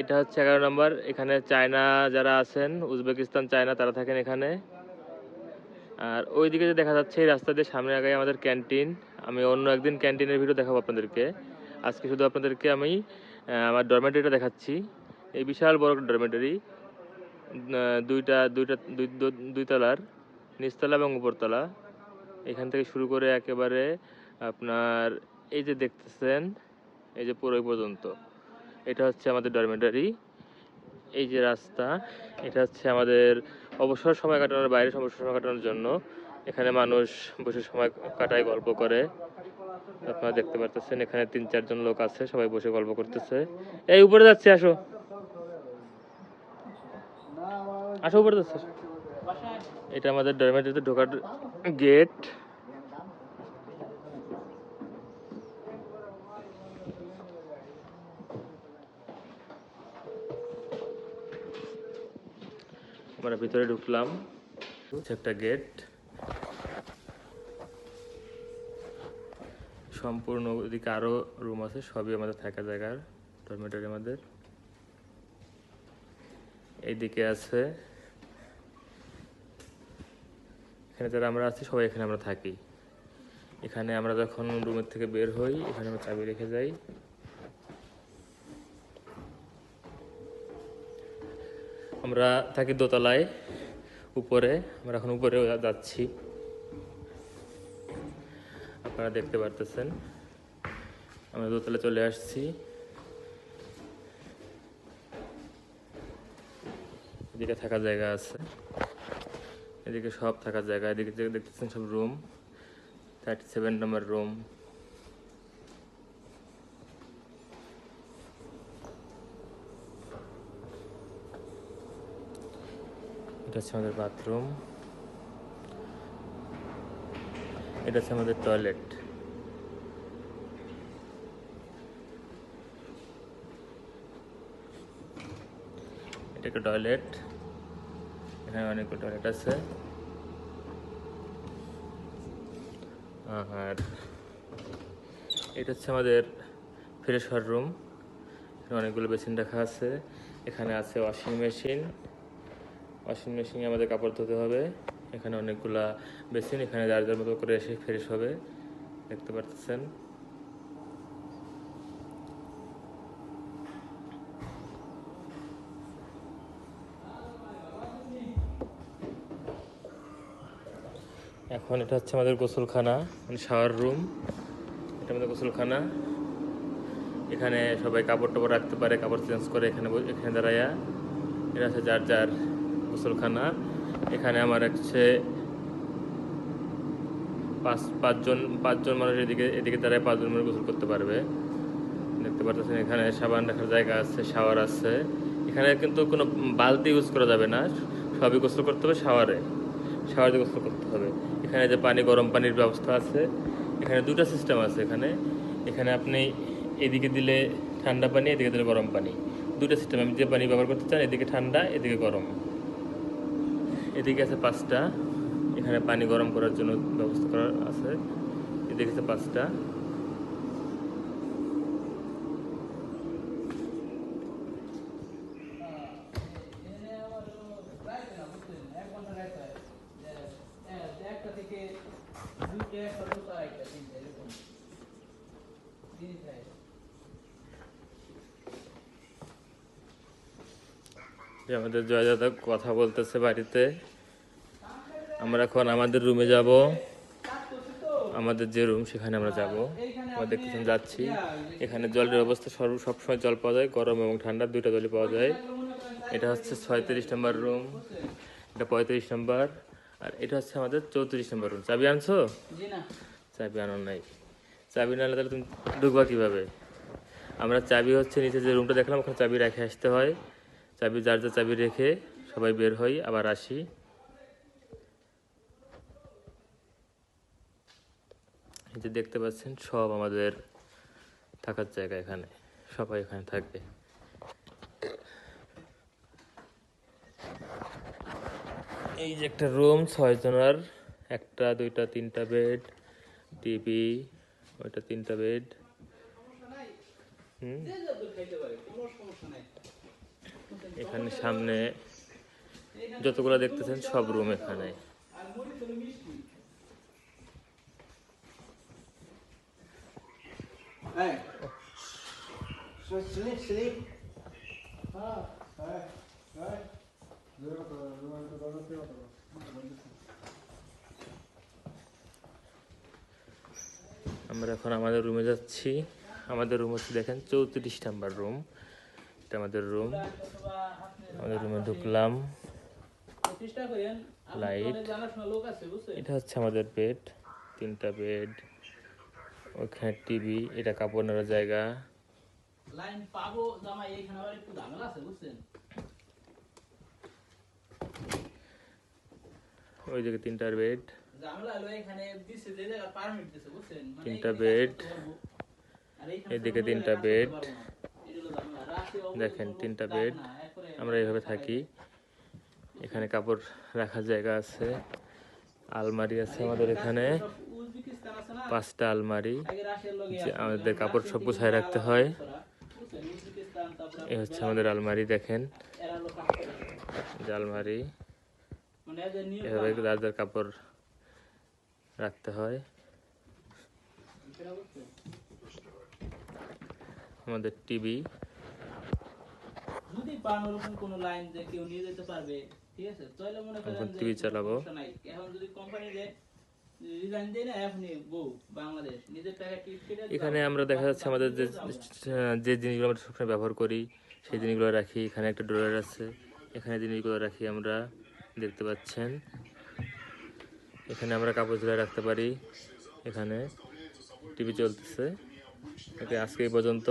এটা হচ্ছে এগারো নম্বর। এখানে চায়না যারা আছেন, উজবেকিস্তান, চায়না, তারা থাকেন এখানে। আর ওইদিকে যে দেখা যাচ্ছে, এই রাস্তা দিয়ে সামনে আগে আমাদের ক্যান্টিন। আমি অন্য একদিন ক্যান্টিনের ভিডিও দেখাবো আপনাদেরকে। আজকে শুধু আপনাদেরকে আমি আমার ডরমেটরিটা দেখাচ্ছি। এই বিশাল বড় ডরমেটরি দুইটা দুইটা, দুই তলার নিচতলা এবং উপরতলা। এখান থেকে শুরু করে একেবারে আপনার, এই যে দেখতেছেন, এই যে পুরো পর্যন্ত। এটা হচ্ছে আমাদের ডরমেটরি এই যে রাস্তা, এটা হচ্ছে আমাদের অবসর সময় কাটানোর বাইরে অবসর সময় কাটানোর জন্য। এখানে মানুষ বসে সময় কাটায়, গল্প করে। আপনারা দেখতে পারতেছেন, এখানে তিন, চারজন লোক আছে, সবাই বসে গল্প করতেছে। এই, উপরে যাচ্ছে, আসো। আসো, উপরে যাচ্ছে এটা আমাদের ডরমেটরিতে ঢোকার গেট আমরা ভিতরে ঢুকলাম। একটা গেট। সম্পূর্ণ ওদিকে আরও রুম আছে, সবই আমাদের থাকা জায়গার ডরমেটরি আমাদের। এইদিকে আছে। এখানে যারা আমরা আছি, সবাই এখানে আমরা থাকি। এখানে আমরা যখন রুমের থেকে বের হই, এখানে আমরা চাবি রেখে যাই। আমরা থাকি দোতলায়, উপরে, আমরা এখন উপরে যাচ্ছি। আপনারা দেখতে পারতেছেন, আমরা দোতলায় চলে আসছি। এদিকে থাকার জায়গা আছে, এদিকে সব থাকার জায়গা, এদিকে দেখতেছেন সব room, thirty seven number room. এটা হচ্ছে আমাদের বাথরুম এটা হচ্ছে আমাদের টয়লেট এটা একটা টয়লেট এখানে অনেকগুলো টয়লেট আছে। আর এটা হচ্ছে আমাদের ফ্রেশ হওয়ার রুম এখানে অনেকগুলো বেসিন রাখা আছে। এখানে আছে ওয়াশিং মেশিন ওয়াশিং মেশিনে আমাদের কাপড় ধুতে হবে। এখানে অনেকগুলা বেসিন, এখানে যার যার মতো করে এসে ফ্রেশ হবে। দেখতে পাচ্ছেন এখন এটা হচ্ছে আমাদের গোসলখানা মানে শাওয়ার রুম এটা আমাদের গোসলখানা। এখানে সবাই কাপড় টাপড় রাখতে পারে, কাপড় চেঞ্জ করে এখানে এখানে দাঁড়াইয়া এটা হচ্ছে যার যার গোসলখানা এখানে আমার হচ্ছে পাঁচ, পাঁচজন পাঁচজন মানুষ এদিকে এদিকে দাঁড়ায় পাঁচজন মানুষ গোসল করতে পারবে। দেখতে পাচ্ছেন এখানে সাবান রাখার জায়গা আছে, শাওয়ার আছে। এখানে কিন্তু কোনো বালতি ইউজ করা যাবে না, সবই গোসল করতে হবে শাওয়ারে। শাওয়ারে গোসল করতে হবে। এখানে যে পানি, গরম পানির ব্যবস্থা আছে। এখানে দুটা সিস্টেম আছে এখানে। এখানে আপনি এদিকে দিলে ঠান্ডা পানি, এদিকে দিলে গরম পানি। দুটো সিস্টেম, আমি যে পানি ব্যবহার করতে চান, এদিকে ঠান্ডা, এদিকে গরম। এদিকে আছে পাঁচটা। এখানে পানি গরম করার জন্য ব্যবস্থা করা আছে। এদিকে আছে পাঁচটা। আমাদের জয় দাদা কথা বলতেছে বাড়িতে। আমরা এখন আমাদের রুমে যাব। আমাদের যে রুম সেখানে আমরা যাব। আমরা দেখতেছেন যাচ্ছি। এখানে জলের অবস্থা সর্ব সবসময় জল পাওয়া যায় গরম এবং ঠান্ডা দুইটা জলই পাওয়া যায়। এটা হচ্ছে ছয়ত্রিশ নম্বর রুম এটা পঁয়ত্রিশ নম্বর। আর এটা হচ্ছে আমাদের চৌত্রিশ নম্বর রুম চাবি আনছো? চাবি আনো নাই। চাবি না তাহলে তুমি ঢুকবা কীভাবে? আমরা চাবি হচ্ছে নিচে যে রুমটা দেখলাম ওখানে চাবি রেখে আসতে হয়। চাবি যার যার চাবি রেখে সবাই বের হই আবার আসি। যে দেখতে পাচ্ছেন, সব আমাদের থাকার জায়গা এখানে, সবাই এখানে থাকবে। এই যে একটা রুম, ছয় জনের, একটা, দুইটা, তিনটা বেড, টিভি, ওইটা তিনটা বেড। এখানে সামনে যতগুলো দেখতেছেন, সব রুম এখানে। Hey. So sleep, sleep. হ্যাঁ Hey, hey. আমরা এখন আমাদের রুমে যাচ্ছি। আমাদের রুম হচ্ছে দেখেন চৌত্রিশ নাম্বার রুম এটা আমাদের রুম আমাদের রুমে ঢুকলাম। বুঝছেন? এটা হচ্ছে আমাদের বেড তিনটা বেড ওখানে টিভি এটা কাপড় নেওয়ার জায়গা। লাইন পাবো জামাই এইখানে আবার একটু ঝামেলা আছে বুঝছেন? ওই দিকে তিনটার বেড ঝামেলা হলো এখানে দিছে যে জায়গা পারমিট দিছে বুঝছেন? মানে তিনটা এইখানে এদিকে তিনটা অবশ্য দেখেন তিনটা এরপরে আমরা এইভাবে থাকি। এখানে কাপড় রাখার জায়গা আছে। আলমারি আছে আমাদের এখানে। পাঁচটা আলমারি আমাদের কাপড় সব গুছায় রাখতে হয়। এ হচ্ছে আমাদের আলমারি দেখেন। আলমারি এভাবে যার কাপড় রাখতে হয়। আমাদের টিভি। যদি পান ওরকম কোনো লাইন যে কেউ নিয়ে যেতে পারবে ঠিক আছে? তাহলে মনে করেন এখন যে চালাবো। এখন যদি কোম্পানি দেয় এখানে আমরা দেখা যাচ্ছে আমাদের যে যে জিনিসগুলো আমরা সবসময় ব্যবহার করি সেই জিনিসগুলো রাখি। এখানে একটা ড্রয়ার আছে। এখানে জিনিসগুলো রাখি আমরা দেখতে পাচ্ছেন। এখানে আমরা কাপড় ঝুলে রাখতে পারি। এখানে টিভি চলতেছে। আজকে এই পর্যন্ত।